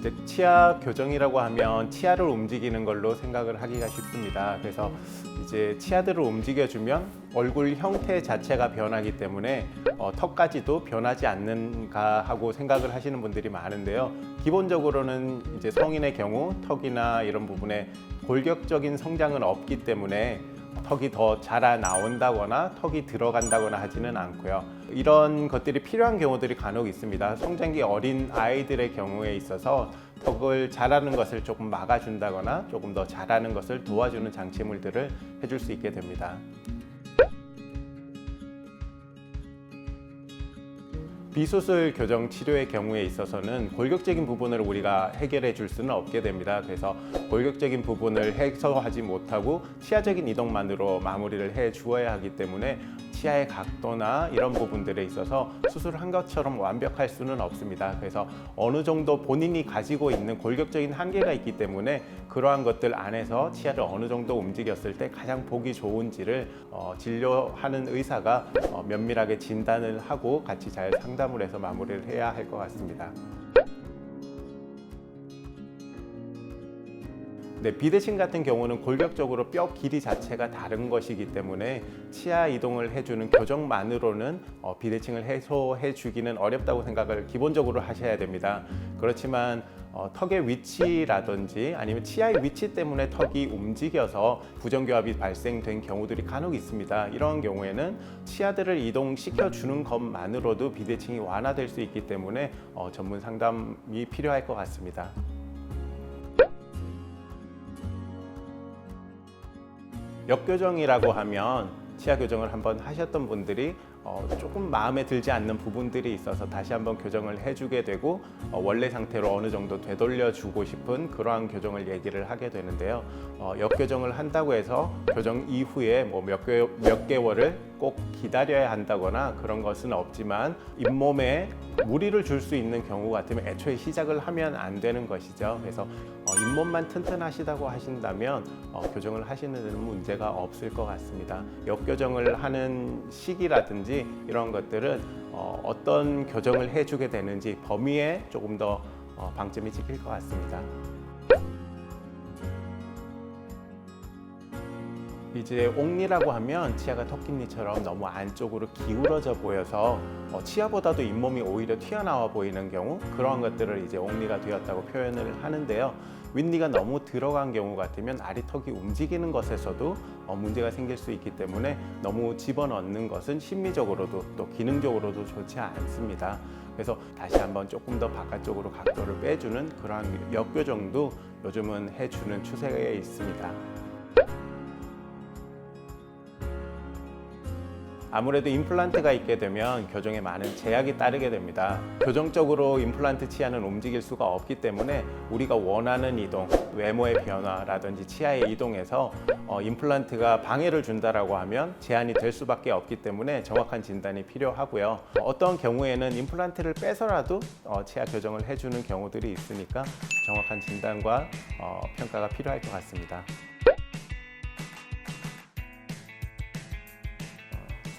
이제 치아 교정이라고 하면 치아를 움직이는 걸로 생각을 하기가 쉽습니다. 그래서 이제 치아들을 움직여주면 얼굴 형태 자체가 변하기 때문에 어, 턱까지도 변하지 않는가 하고 생각을 하시는 분들이 많은데요. 기본적으로는 이제 성인의 경우 턱이나 이런 부분에 골격적인 성장은 없기 때문에 턱이 더 자라 나온다거나 턱이 들어간다거나 하지는 않고요. 이런 것들이 필요한 경우들이 간혹 있습니다. 성장기 어린 아이들의 경우에 있어서 턱을 자라는 것을 조금 막아준다거나 조금 더 자라는 것을 도와주는 장치물들을 해줄 수 있게 됩니다. 비수술 교정 치료의 경우에 있어서는 골격적인 부분을 우리가 해결해 줄 수는 없게 됩니다. 그래서 골격적인 부분을 해소하지 못하고 치아적인 이동만으로 마무리를 해 주어야 하기 때문에 치아의 각도나 이런 부분들에 있어서 수술한 것처럼 완벽할 수는 없습니다. 그래서 어느 정도 본인이 가지고 있는 골격적인 한계가 있기 때문에 그러한 것들 안에서 치아를 어느 정도 움직였을 때 가장 보기 좋은지를 어, 진료하는 의사가 어, 면밀하게 진단을 하고 같이 잘 상담을 해서 마무리를 해야 할 것 같습니다. 네, 비대칭 같은 경우는 골격적으로 뼈 길이 자체가 다른 것이기 때문에 치아 이동을 해주는 교정만으로는 어, 비대칭을 해소해 주기는 어렵다고 생각을 기본적으로 하셔야 됩니다. 그렇지만 어, 턱의 위치라든지 아니면 치아의 위치 때문에 턱이 움직여서 부정교합이 발생된 경우들이 간혹 있습니다. 이런 경우에는 치아들을 이동시켜 주는 것만으로도 비대칭이 완화될 수 있기 때문에 어, 전문 상담이 필요할 것 같습니다. 역교정이라고 하면 치아 교정을 한번 하셨던 분들이 어, 조금 마음에 들지 않는 부분들이 있어서 다시 한번 교정을 해주게 되고 어, 원래 상태로 어느 정도 되돌려 주고 싶은 그러한 교정을 얘기를 하게 되는데요. 어, 역교정을 한다고 해서 교정 이후에 뭐몇 개, 몇 개월을 꼭 기다려야 한다거나 그런 것은 없지만 잇몸에 무리를 줄 수 있는 경우 같으면 애초에 시작을 하면 안 되는 것이죠. 그래서 어, 잇몸만 튼튼하시다고 하신다면 어, 교정을 하시는 데는 문제가 없을 것 같습니다. 역교정을 하는 시기라든지 이런 것들은 어, 어떤 교정을 해주게 되는지 범위에 조금 더 어, 방점이 찍힐 것 같습니다. 이제 옥리라고 하면 치아가 토끼니처럼 너무 안쪽으로 기울어져 보여서 어, 치아보다도 잇몸이 오히려 튀어나와 보이는 경우 그러한 것들을 이제 옥리가 되었다고 표현을 하는데요. 윗니가 너무 들어간 경우 같으면 아리턱이 움직이는 것에서도 어, 문제가 생길 수 있기 때문에 너무 집어넣는 것은 심리적으로도 또 기능적으로도 좋지 않습니다. 그래서 다시 한번 조금 더 바깥쪽으로 각도를 빼주는 그러한 역교정도 요즘은 해주는 추세에 있습니다. 아무래도 임플란트가 있게 되면 교정에 많은 제약이 따르게 됩니다. 교정적으로 임플란트 치아는 움직일 수가 없기 때문에 우리가 원하는 이동, 외모의 변화라든지 치아의 이동에서 어, 임플란트가 방해를 준다라고 하면 제한이 될 수밖에 없기 때문에 정확한 진단이 필요하고요. 어떤 경우에는 임플란트를 빼서라도 어, 치아 교정을 해주는 경우들이 있으니까 정확한 진단과 어, 평가가 필요할 것 같습니다.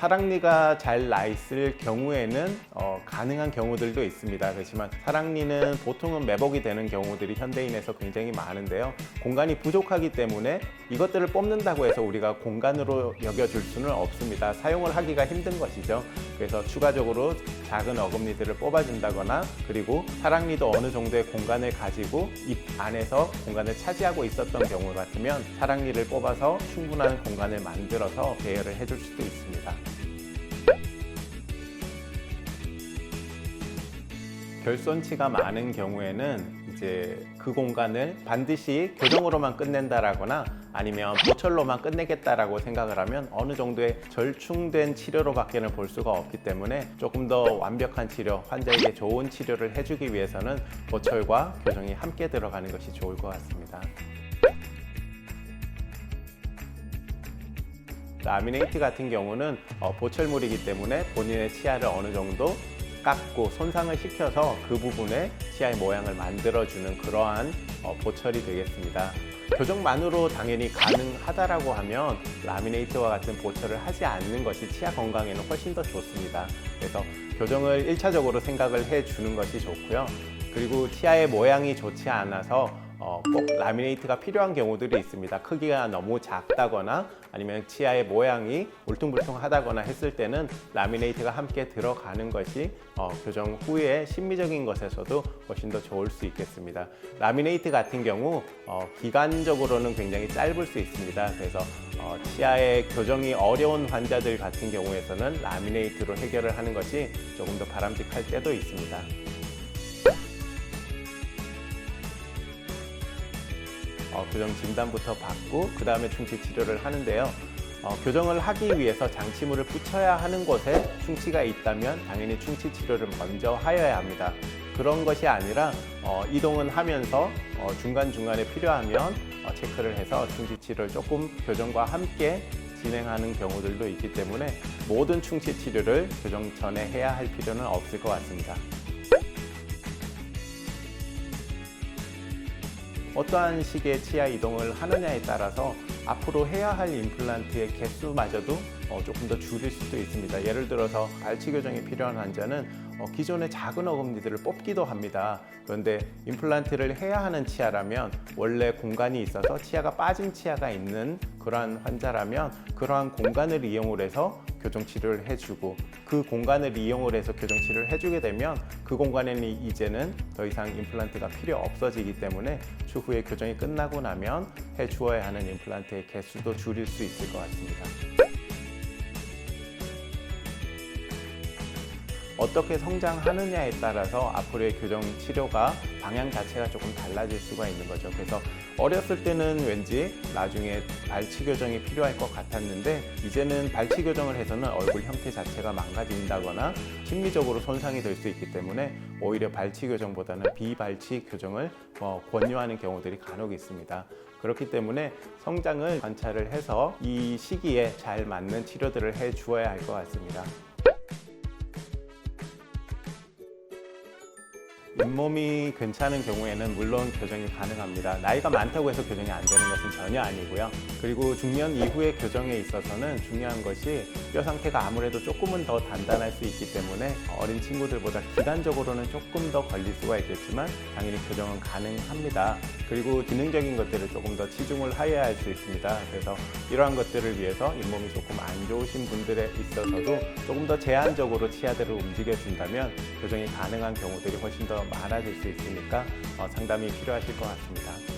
사랑니가 잘 나 있을 경우에는 어, 가능한 경우들도 있습니다. 그렇지만 사랑니는 보통은 매복이 되는 경우들이 현대인에서 굉장히 많은데요. 공간이 부족하기 때문에 이것들을 뽑는다고 해서 우리가 공간으로 여겨줄 수는 없습니다. 사용을 하기가 힘든 것이죠. 그래서 추가적으로 작은 어금니들을 뽑아준다거나 그리고 사랑니도 어느 정도의 공간을 가지고 입 안에서 공간을 차지하고 있었던 경우 같으면 사랑니를 뽑아서 충분한 공간을 만들어서 배열을 해줄 수도 있습니다. 결손치가 많은 경우에는 이제 그 공간을 반드시 교정으로만 끝낸다라거나 아니면 보철로만 끝내겠다라고 생각을 하면 어느 정도의 절충된 치료로 밖에는 볼 수가 없기 때문에 조금 더 완벽한 치료, 환자에게 좋은 치료를 해주기 위해서는 보철과 교정이 함께 들어가는 것이 좋을 것 같습니다. 라미네이트 같은 경우는 어, 보철물이기 때문에 본인의 치아를 어느 정도 깎고 손상을 시켜서 그 부분에 치아의 모양을 만들어주는 그러한 어, 보철이 되겠습니다. 교정만으로 당연히 가능하다라고 하면 라미네이트와 같은 보철을 하지 않는 것이 치아 건강에는 훨씬 더 좋습니다. 그래서 교정을 1차적으로 생각을 해 주는 것이 좋고요. 그리고 치아의 모양이 좋지 않아서 어, 꼭 라미네이트가 필요한 경우들이 있습니다. 크기가 너무 작다거나 아니면 치아의 모양이 울퉁불퉁하다거나 했을 때는 라미네이트가 함께 들어가는 것이 어, 교정 후에 심미적인 것에서도 훨씬 더 좋을 수 있겠습니다. 라미네이트 같은 경우 어, 기간적으로는 굉장히 짧을 수 있습니다. 그래서 어, 치아의 교정이 어려운 환자들 같은 경우에서는 라미네이트로 해결을 하는 것이 조금 더 바람직할 때도 있습니다. 어, 교정 진단부터 받고 그 다음에 충치 치료를 하는데요. 어, 교정을 하기 위해서 장치물을 붙여야 하는 곳에 충치가 있다면 당연히 충치 치료를 먼저 하여야 합니다. 그런 것이 아니라 어, 이동은 하면서 어, 중간중간에 필요하면 어, 체크를 해서 충치 치료를 조금 교정과 함께 진행하는 경우들도 있기 때문에 모든 충치 치료를 교정 전에 해야 할 필요는 없을 것 같습니다. 어떠한 식의 치아 이동을 하느냐에 따라서 앞으로 해야 할 임플란트의 개수마저도 어, 조금 더 줄일 수도 있습니다. 예를 들어서 발치 교정이 필요한 환자는 어, 기존의 작은 어금니들을 뽑기도 합니다. 그런데 임플란트를 해야 하는 치아라면 원래 공간이 있어서 치아가 빠진 치아가 있는 그러한 환자라면 그러한 공간을 이용을 해서 교정 치료를 해주고 그 공간을 이용을 해서 교정 치료를 해주게 되면 그 공간에는 이제는 더 이상 임플란트가 필요 없어지기 때문에 추후에 교정이 끝나고 나면 해주어야 하는 임플란트의 개수도 줄일 수 있을 것 같습니다. 어떻게 성장하느냐에 따라서 앞으로의 교정 치료가 방향 자체가 조금 달라질 수가 있는 거죠. 그래서 어렸을 때는 왠지 나중에 발치 교정이 필요할 것 같았는데 이제는 발치 교정을 해서는 얼굴 형태 자체가 망가진다거나 심리적으로 손상이 될 수 있기 때문에 오히려 발치 교정보다는 비발치 교정을 어, 권유하는 경우들이 간혹 있습니다. 그렇기 때문에 성장을 관찰을 해서 이 시기에 잘 맞는 치료들을 해 주어야 할 것 같습니다. 잇몸이 괜찮은 경우에는 물론 교정이 가능합니다. 나이가 많다고 해서 교정이 안 되는 것은 전혀 아니고요. 그리고 중년 이후의 교정에 있어서는 중요한 것이 뼈 상태가 아무래도 조금은 더 단단할 수 있기 때문에 어린 친구들보다 기간적으로는 조금 더 걸릴 수가 있겠지만 당연히 교정은 가능합니다. 그리고 기능적인 것들을 조금 더 치중을 하여야 할 수 있습니다. 그래서 이러한 것들을 위해서 잇몸이 조금 안 좋으신 분들에 있어서도 조금 더 제한적으로 치아들을 움직여 준다면 교정이 가능한 경우들이 훨씬 더 많아질 수 있으니까 어, 상담이 필요하실 것 같습니다.